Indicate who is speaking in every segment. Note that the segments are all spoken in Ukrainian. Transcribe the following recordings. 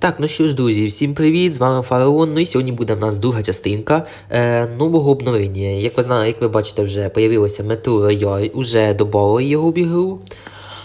Speaker 1: Так, ну що ж, друзі, всім привіт! З вами Фараон. Ну і сьогодні буде в нас друга частинка е, нового обновлення. Як ви знаєте, як ви бачите, вже появилося Metro Royale, уже додали його в ігру.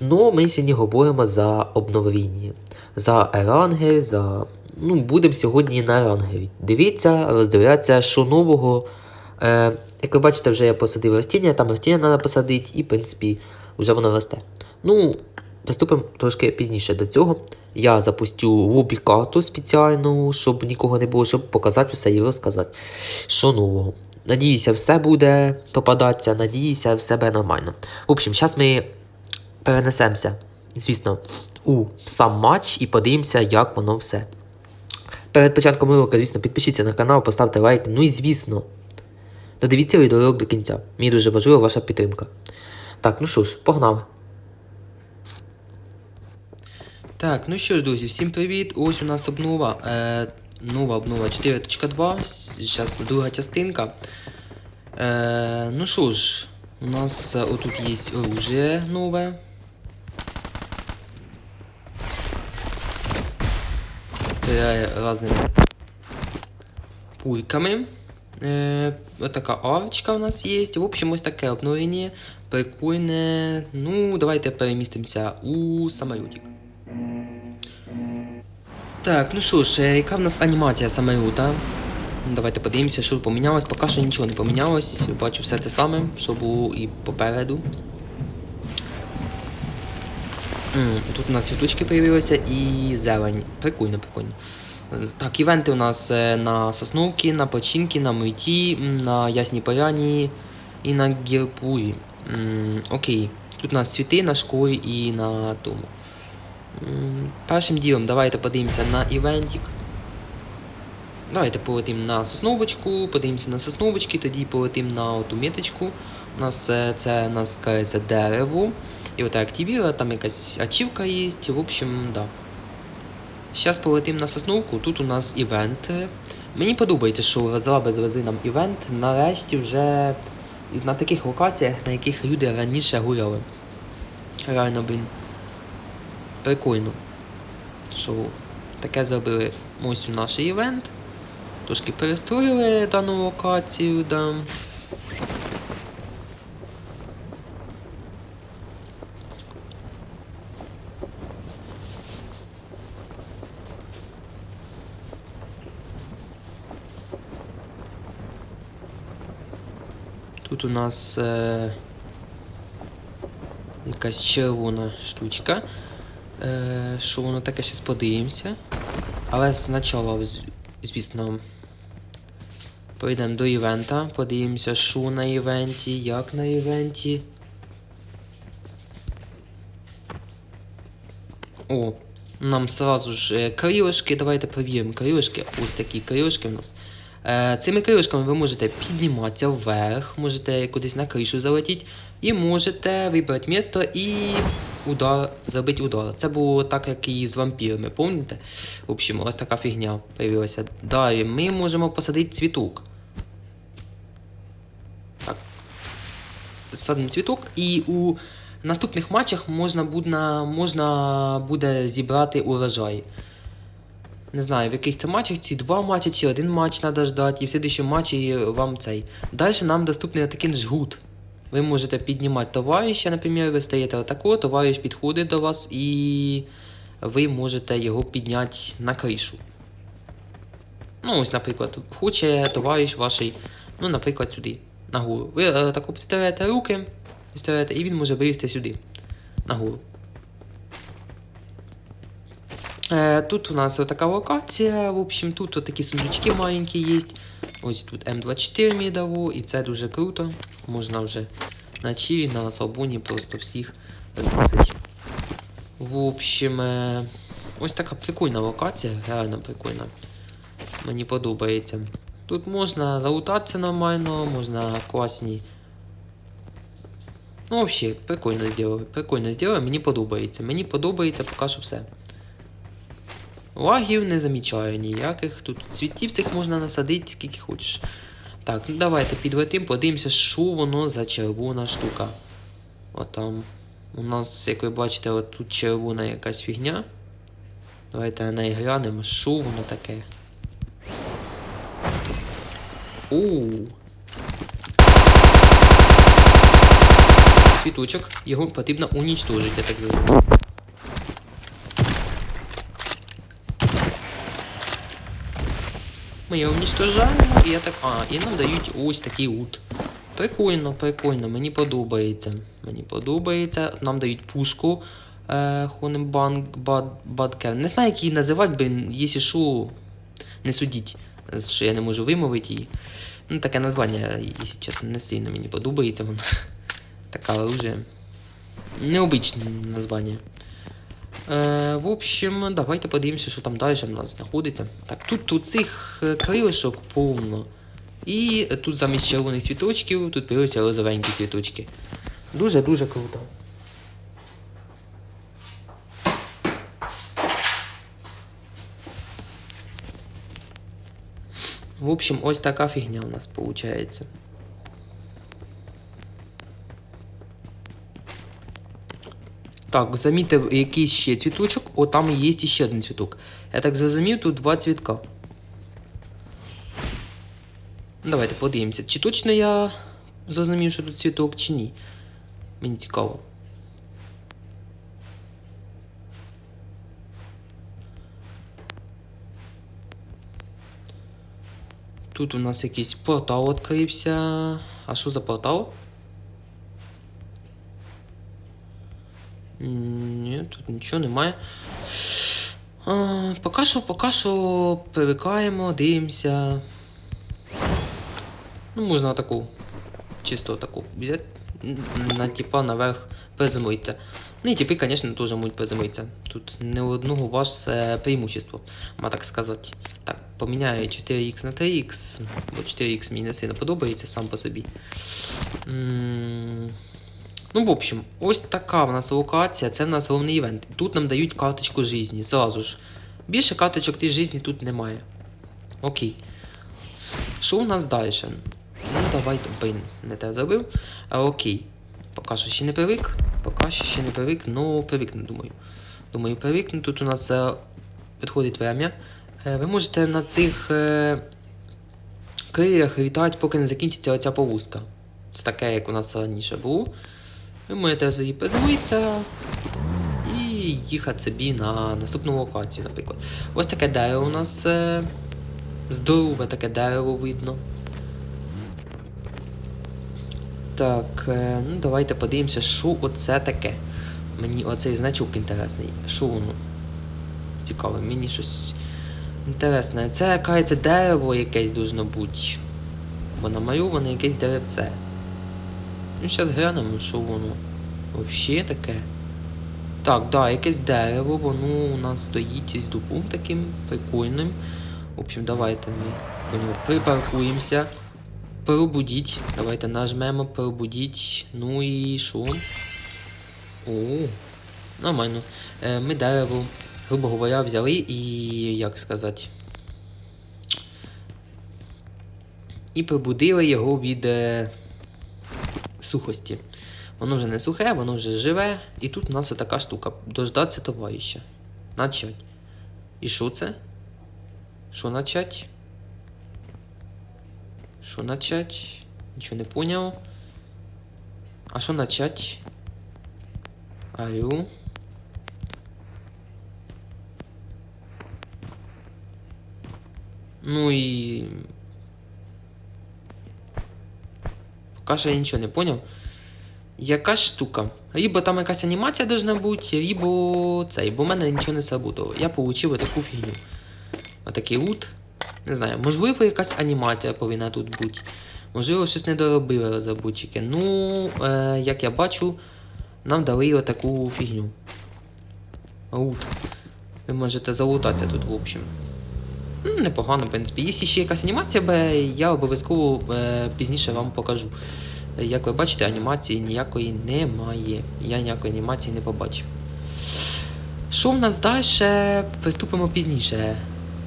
Speaker 1: Ну, ми сьогодні говоримо за обновлення. За ерангель, за. Ну, будемо сьогодні на ерангелі. Дивіться, роздивляться, що нового. Е, як ви бачите, вже я посадив ростіння, там ростіння треба посадити, і, в принципі, вже воно росте. Ну, приступимо трошки пізніше до цього. Я запустю лобі карту спеціальну, щоб нікого не було, щоб показати все і розказати, що нового. Надіюся, все буде попадатися, надіюся, все буде нормально. В общем, зараз ми перенесемося, звісно, у сам матч і подивимося, як воно все. Перед початком уроку, звісно, підпишіться на канал, поставте лайк. Ну і звісно, додивіться відеоурок до кінця. Мені дуже важлива ваша підтримка. Так, ну що ж, погнали. Так, ну що ж, друзі, всім привіт. Ось у нас обнова. Е, нова обнова 4.2. Зараз друга частинка. Е, ну що ж, у нас отут є оружие нове. Стріляє різними пульками. Е, така арочка у нас є. В общем, ось таке обновлення. Прикольне. Ну, давайте перемістимося у самолітик. Так, ну що ж, е, яка в нас анімація самоліта? Давайте подивимося, що помінялось. Поки що нічого не помінялось. Бачу все те саме, що було і попереду. Тут у нас цвіточки появилися і зелень. Прикольно, прикольно. Так, івенти у нас е, на Сосновці, на Починки, на Миті, на Ясній Поляні і на Гірпурі. Окей. Тут у нас цвіти на школі і на тому. Першим ділом давайте подивимося на івентик. Давайте полетимо на сосновочку, подивимося на сосновочки, тоді полетимо на оту міточку. У нас це у нас кажеться дерево. І ота активіра, там якась ачівка є. В общем, да. Зараз полетимо на сосновку, тут у нас івент. Мені подобається, що розраби завезли нам івент. Нарешті вже на таких локаціях, на яких люди раніше гуляли. Реально, блін. Прикольно. Що таке зробили ось у наш івент. Трошки перестроїли дану локацію, да. Тут у нас е, якась червона штучка. Е, що воно таке щось подивимося. Але спочатку, звісно, пройдемо до івента, подивимося, що на івенті, як на івенті. О, нам сразу ж е, крилишки, давайте перевіримо крилишки. Ось такі крилишки в нас. Е, цими крилишками ви можете підніматися вверх, можете кудись на кришу залетіти, і можете вибрати місто і удар, зробити удар. Це було так, як і з вампірами, пам'ятаєте? В общем, ось така фігня появилася. Далі ми можемо посадити цвіток. Так. Садимо цвіток, і у наступних матчах можна буде, можна буде зібрати урожай. Не знаю, в яких це матчах, ці два матчі, чи один матч треба ждати, і в слідчому матчі вам цей. Далі нам доступний такий жгут. Ви можете піднімати товариша, наприклад, ви стаєте отако, товариш підходить до вас і ви можете його підняти на кришу. Ну, ось, наприклад, хоче товариш ваш, ну, наприклад, сюди, нагору. Ви е, тако підставляєте руки, підставляєте, і він може вилізти сюди, нагору. Е, тут у нас така локація. В общем, тут такі сундучки маленькі є. Ось тут М24 мені і це дуже круто. Можна вже на чилі, на салбуні просто всіх зносити. В общем, е, ось така прикольна локація, реально прикольна. Мені подобається. Тут можна залутатися нормально, можна класні. Ну, взагалі, прикольно зробили. Прикольно зробили, мені подобається. Мені подобається поки що все. Лагів не замічаю ніяких. Тут цвітів цих можна насадити скільки хочеш. Так, ну давайте підлетим, подивимося, що воно за червона штука. От там. У нас, як ви бачите, тут червона якась фігня. Давайте на неї глянемо, що воно таке. Ууу. Цвіточок, його потрібно унічтожити, я так зрозумів. Ми його уничтожаємо, і я так. А, і нам дають ось такий ут. Прикольно, прикольно, мені подобається. Мені подобається. Нам дають пушку. Е, Хонебанк Бадкер. Не знаю, як її називати, бо якщо що, не судіть, що я не можу вимовити її. Ну, таке названня, якщо чесно, не сильно мені подобається воно. Таке оружие. Необичне названня. Е, в общем, давайте подивимося, що там далі в нас знаходиться. Так, тут, тут цих е, крилишок повно. І тут замість червоних цвіточків тут появилися розовенькі цвіточки. Дуже-дуже круто. В общем, ось така фігня у нас виходить. Так, замітив якийсь ще цвіточок, о, там є ще один цвіток. Я так зрозумів, тут два цвітка. Давайте подивимося, чи точно я зрозумів, що тут цвіток, чи ні. Мені цікаво. Тут у нас якийсь портал відкрився. А що за портал? Ні, тут нічого немає. А, поки що, поки що привикаємо, дивимося. Ну, можна таку, чисто таку взяти, на типа наверх приземлитися. Ну і типи, звісно, теж можуть приземлитися. Тут не одного ваш це преимущество, можна так сказати. Так, поміняю 4х на 3х, бо 4х мені не сильно подобається сам по собі. М, Ну, в общем, ось така в нас локація, це в нас головний івент. Тут нам дають карточку житті, зразу ж. Більше карточок тій житті тут немає. Окей. Що у нас далі? Ну, давайте, блин, не те зробив. А, окей. Поки що ще не привик. Поки що ще не привик, но привикну, думаю. Думаю, привикну. Тут у нас е, підходить время. Е, ви можете на цих е, крилях літати, поки не закінчиться оця повозка. Це таке, як у нас раніше було. Ви можете її приземлитися і їхати собі на наступну локацію, наприклад. Ось таке дерево у нас е, здорове таке дерево видно. Так, е, ну давайте подивимося, що оце таке. Мені оцей значок інтересний. Що воно? Цікаве, мені щось інтересне. Це кажеться дерево якесь должно бути. Бо намальоване якесь деревце. Ну, зараз глянемо, що воно. Взагалі таке. Так, да, якесь дерево, воно у нас стоїть із дубом таким прикольним. В общем, давайте ми по ньому припаркуємося. Пробудіть. Давайте нажмемо пробудіть. Ну і що? О, нормально. Е, ми дерево, грубо говоря, взяли і як сказати. І пробудили його від е, сухості. Воно вже не сухе, воно вже живе. І тут у нас отака штука. Дождатися товариша. Начать. І що це? Що начать? Що начать? Нічого не поняв. А що начать? Алло. Ну і. Що я нічого не поняв. Яка штука? Либо там якась анімація должна бути, либо цей, бо в мене нічого не сработало. Я получив таку фігню. Отакий лут. Не знаю, можливо, якась анімація повинна тут бути. Можливо, щось не доробили розробники. Ну, е, як я бачу, нам дали отаку фігню. Лут. Ви можете залутатися тут, в общем. Ну, непогано, в принципі. Якщо ще якась анімація, буде, я обов'язково е, пізніше вам покажу. Як ви бачите, анімації ніякої немає. Я ніякої анімації не побачив. Що в нас далі? Приступимо пізніше.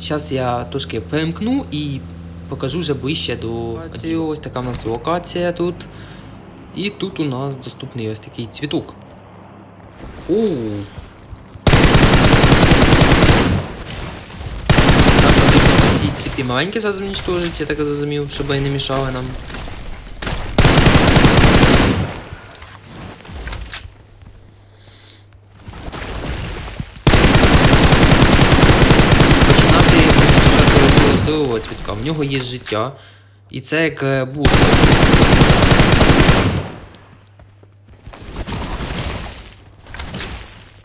Speaker 1: Зараз я трошки перемкну і покажу вже ближче до локації. Ось така в нас локація тут. І тут у нас доступний ось такий цвіток. Оу. Принципі, маленькі зразу уничтожить, я так зрозумів, щоб вони не мішали нам. Починати уничтожати цього здорового цвітка. В нього є життя. І це як е, бустер.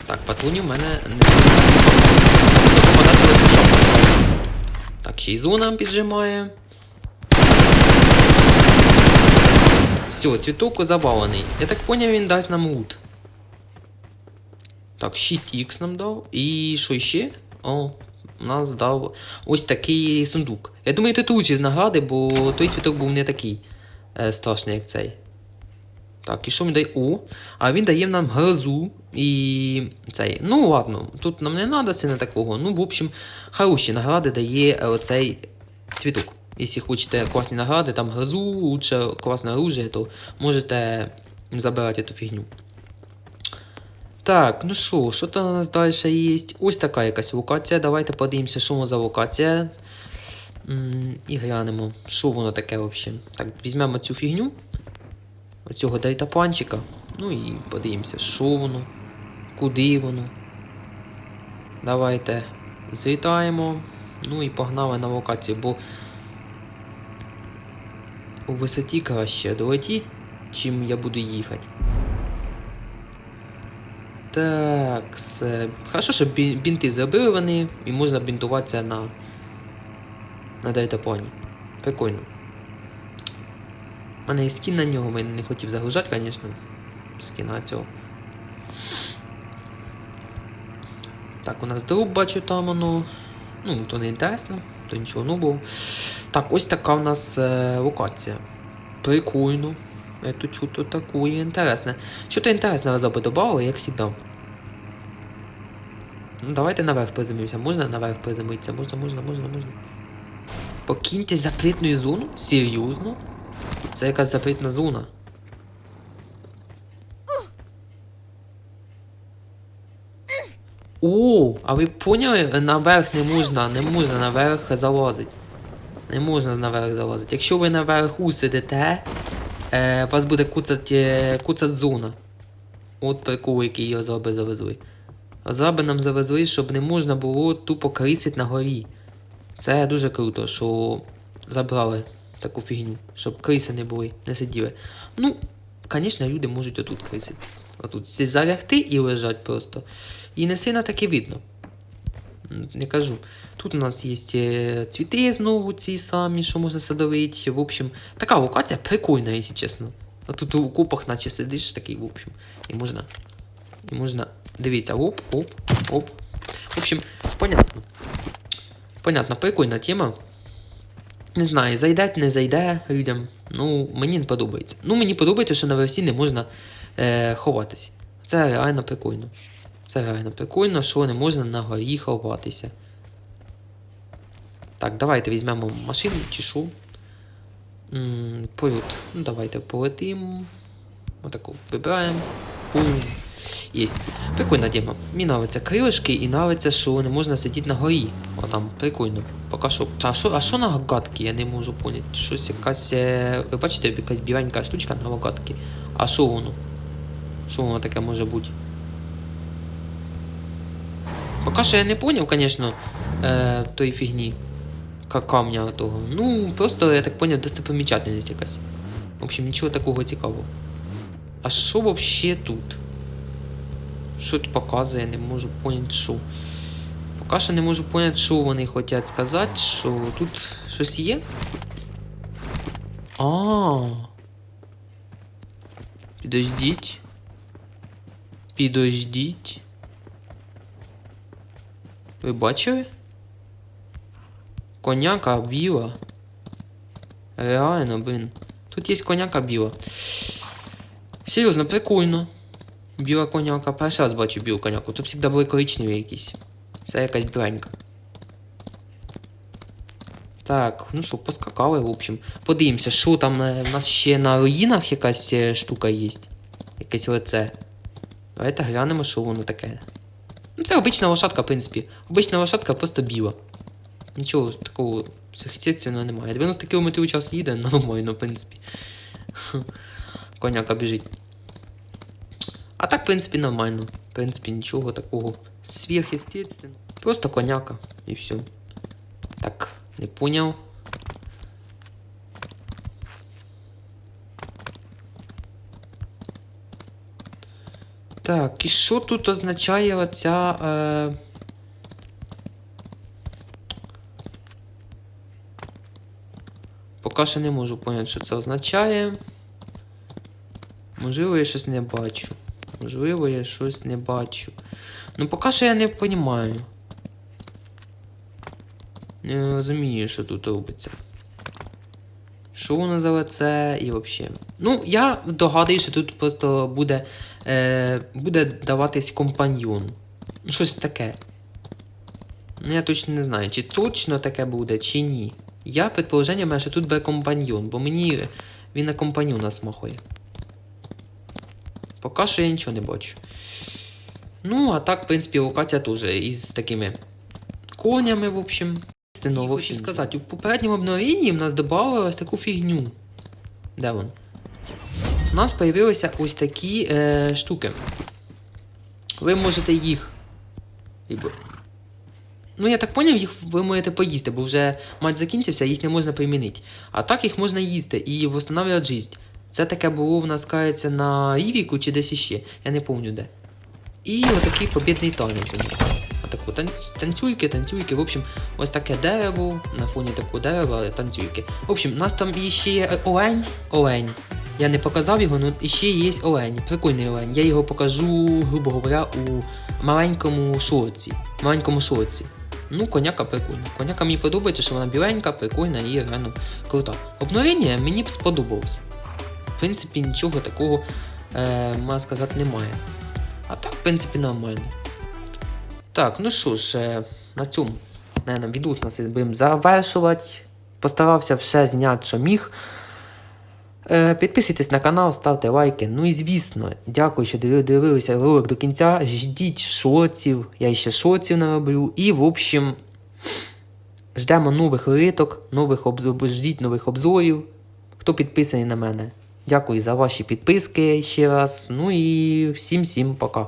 Speaker 1: Так, патрунів в мене не сильно Потрібно попадати в цю шапку. Так, ще й піджимає. Все, цвіток забавлений. Я так поняв, він дасть нам лут. Так, 6х нам дав. І що ще? О, нас дав ось такий сундук. Я думаю, тут лучші з награди, бо той цвіток був не такий е, страшний, як цей. Так, і що він дає? О, а він дає нам грозу і цей. Ну ладно, тут нам не треба сильно такого. Ну, в общем, хороші награди дає е, оцей цвіток. Якщо хочете класні награди, там грозу, лучше класне оружие, то можете забирати цю фігню. Так, ну що, що там у нас далі є? Ось така якась локація. Давайте подивимося, що воно за локація. І глянемо, що воно таке взагалі. Так, візьмемо цю фігню. Оцього дейтапланчика. Ну і подивимося, що воно, куди воно. Давайте злітаємо. Ну і погнали на локацію, бо у висоті краще долетіть, чим я буду їхати. Так, все. Хорошо, що бінти зробили вони, і можна бінтуватися на, на дейтаплані. Прикольно. У мене є скін на нього, я не хотів загружати, звісно. Скіна цього. Так, у нас друг бачу там воно. Ну, то не інтересно, то нічого не було. Так, ось така у нас е, локація. Прикольно. Это что-то такое интересное. Что-то интересное разоби добавили, як завжди. Ну, давайте наверх приземлимося. Можна наверх приземлитися? Можна, можна, можна, можна. Покиньте запретну зону? Серйозно? Це якась запретна зона. О, а ви поняли? Наверх не можна, не можна наверх залазити. Не можна наверх залазити. Якщо ви наверху сидите, е, вас буде куцать, е, куцать зона. От прикол, який розраби завезли. Розраби нам завезли, щоб не можна було тупо крисить на горі. Це дуже круто, що забрали таку фігню, щоб криси не були, не сиділи. Ну, звісно, люди можуть отут крисити. Отут залягти і лежать просто. І не сильно таки видно. Не кажу. Тут у нас є е, цвіти знову ці самі, що можна садовити. В общем, така локація прикольна, якщо чесно. А тут у купах наче сидиш такий, в общем. І можна. І можна. Дивіться, оп, оп, оп. В общем, понятно. Понятно, прикольна тема. Не знаю, зайде, не зайде людям. Ну, мені не подобається. Ну, мені подобається, що на версі не можна е, ховатись. Це реально прикольно. Це реально прикольно, що не можна на горі ховатися. Так, давайте візьмемо машину що. М, Ну, давайте полетимо. Отаку вибираємо. Єсть. Прикольна тема. Мені нравиться крилишки і нравиться, що не можна сидіти на горі. О, там прикольно. Поки що. А що, а що на гатки? Я не можу поняти. Щось якась. е, Ви бачите, якась біленька штучка на рогатки. А що воно? Що воно таке може бути? Поки що я не поняв, звісно, е, тої фігні. Камня того. Ну, просто, я так поняв, достопримічательність якась. В общем, нічого такого цікавого. А що вообще тут? Що тут показує, не можу поняти, що. Поки що не можу поняти, що вони хочуть сказати, що тут щось є. А. Підождіть. Підождіть. Ви бачили? Коняка біла. Реально, блин. Тут є коняка біла. Серйозно, прикольно. Біла коняка. Перший раз бачу білу коняку. Тут завжди були коричневі якісь. Це якась біленька. Так, ну що, поскакали, в общем. Подивимося, що там е, в нас ще на руїнах якась е, штука є. Якесь лице. Давайте глянемо, що воно таке. Ну, це обична лошадка, в принципі. Обична лошадка просто біла. Нічого такого сверхъестественного немає. 90 км у час їде, нормально, в принципі. Коняка біжить. А так, в принципі, нормально. В принципі, нічого такого сверхъестественного. Просто коняка і все. Так, не поняв. Так, і що тут означає оця. Е... Поки що не можу поняти, що це означає. Можливо, я щось не бачу. Можливо, я щось не бачу. Ну, поки що я не розумію. Не розумію, що тут робиться. Що воно за лице і взагалі. Ну, я догадую, що тут просто буде, е, буде даватись компаньйон. Ну, щось таке. Ну, я точно не знаю, чи точно таке буде, чи ні. Я предположення маю, що тут буде компаньйон, бо мені він на компаньйона смахує. Поки що я нічого не бачу. Ну, а так, в принципі, локація теж із такими конями, в общем. Істинно, в сказати, у попередньому обновленні в нас додали ось таку фігню. Де вон? У нас з'явилися ось такі е, штуки. Ви можете їх. Ну, я так поняв, їх ви можете поїсти, бо вже матч закінчився, їх не можна примінити. А так їх можна їсти і встановлювати життя. Це таке було в нас кається на Івіку чи десь іще, я не пам'ятаю де. І отакий побідний танець у нас. Танць, танцюйки, танцюйки. В общем, ось таке дерево, на фоні такого дерева, танцюйки. В общем, у нас там іще є олень. Олень. Я не показав його, але іще є олень. Прикольний олень. Я його покажу, грубо говоря, у маленькому шорці. Маленькому шорці. Ну, коняка прикольна. Коняка мені подобається, що вона біленька, прикольна і реально крута. Обновлення мені б сподобалось. В принципі, нічого такого, е, можна сказати, немає. А так, в принципі, нормально. Так, ну що ж, е, на цьому, наверное, відос нас будемо завершувати. Постарався все зняти, що міг. Е, Підписуйтесь на канал, ставте лайки. Ну і звісно, дякую, що дивилися ролик до кінця. Ждіть шоців, я ще шоців нароблю. І, в общем, ждемо нових риток, нових обз... ждіть нових обзорів. Хто підписаний на мене. Дякую за ваші підписки ще раз. Ну і всім всім пока.